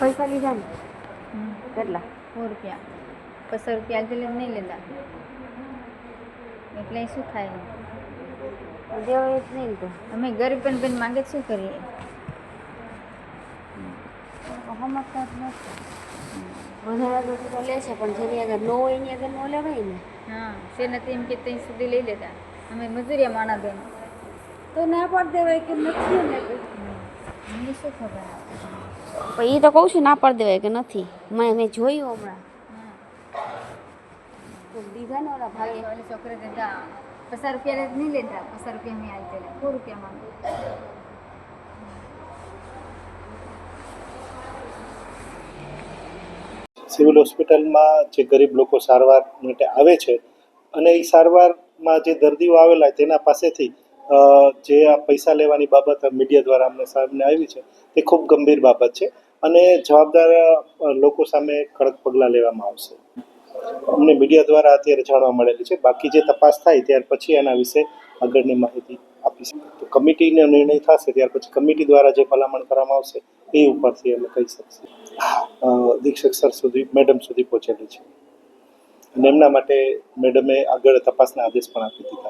પૈસા લીધા ને. કેટલા? સો રૂપિયા. પચાસ રૂપિયા આગળ નહીં લેતા. એટલે શું થાય? દેવાય જ નહીં તો. અમે ગરીબ પણ બેન માંગે શું કરીએ? વધારે આગળ તો લે છે પણ જેની આગળ નો હોય એની આગળ નો લેવાય ને. હા છે નથી એમ કે ત્યાં સુધી લઈ લેતા. અમે મજૂરિયા માણા બેન. તો ના પાડી દેવાય કે નથી ને અમને શું ખબર પણ એ તો કહું છું ના પાડી દેવાય કે નથી. મેં મેં જોયું હમણાં. તો દીધા ને ઓલા ભાઈએ ઓલી છોકરી દેતા પચાસ રૂપિયા નહીં લેતા પચાસ રૂપિયા મેં આવી પેલા સો રૂપિયા માંગે. સિવિલ હોસ્પિટલમાં જે ગરીબ લોકો સારવાર માટે આવે છે અને એ સારવારમાં જે દર્દીઓ આવેલા તેના પાસેથી જે આ પૈસા લેવાની બાબત મીડિયા દ્વારા અમને સામે આવી છે, તે ખૂબ ગંભીર બાબત છે અને જવાબદાર લોકો સામે કડક પગલાં લેવામાં આવશે. અમને મીડિયા દ્વારા અત્યારે જાણવા મળેલી છે. બાકી જે તપાસ થાય ત્યાર પછી એના વિશે આગળની માહિતી આપીશ. તો કમિટીનો નિર્ણય થશે, ત્યાર પછી કમિટી દ્વારા જે ભલામણ કરવામાં આવશે, એ ઉપરથી અમે કહી શકશે. દીક્ષક સર સુધી, મેડમ સુધી પહોંચેલી છે. અને એમના માટે મેડમે આગળ તપાસના આદેશ પણ આપી દીધા